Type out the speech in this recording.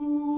Ooh.